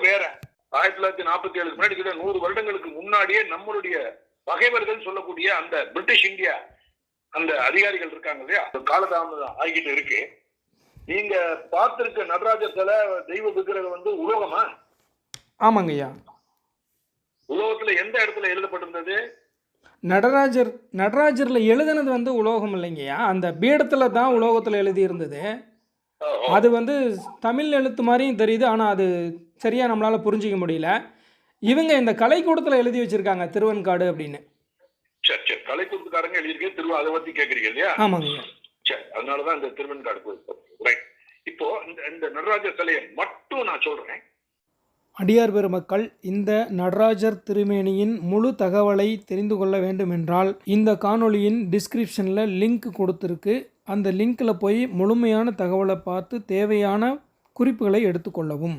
வேற. ஆயிரத்தி தொள்ளாயிரத்தி நாற்பத்தி ஏழு முன்னாடி கிட்ட நூறு வருடங்களுக்கு முன்னாடியே நம்மளுடைய பகைவர்கள் சொல்லக்கூடிய அந்த பிரிட்டிஷ் இந்தியா அந்த அதிகாரிகள் இருக்காங்க இல்லையா? காலதாமதம் ஆகிட்டு இருக்கு. நீங்க பார்த்திருக்க நடராஜர் சிலை தெய்வ விக்கிரகம் வந்து உலோகமா? ஆமாங்க ஐயா. உலோகத்துல எந்த இடத்துல எழுதப்பட்டிருந்தது? நடராஜர் நடராஜர்ல எழுதுனது வந்து உலோகம் இல்லைங்கய்யா அந்த பீடத்துல தான் உலோகத்துல எழுதி இருந்தது அது வந்து தமிழ் எழுத்து மாதிரியும் தெரியுது ஆனால் அது சரியாக நம்மளால் புரிஞ்சிக்க முடியல. இவங்க இந்த கலைக்கூடத்தில் எழுதி வச்சுருக்காங்க திருவெண்காடு அப்படின்னு. சரி சரி. கலைக்கூத்துக்காரங்க எழுதியிருக்கே திருவா அதை பத்தி கேக்குறீங்க இல்லையா? ஆமாங்கய்யா சரி அதனாலதான் இந்த திருவெண்காடு கோயில் ரைட் இப்போ இந்த இந்த நடராஜர் சிலையை மட்டும் நான் சொல்றேன். அடியார் பெருமக்கள் இந்த நடராஜர் திருமேனியின் முழு தகவலை தெரிந்து கொள்ள வேண்டுமென்றால் இந்த காணொளியின் டிஸ்கிரிப்ஷனில் லிங்க் கொடுத்துருக்கு. அந்த லிங்க்கில் போய் முழுமையான தகவலை பார்த்து தேவையான குறிப்புகளை எடுத்துக்கொள்ளவும்.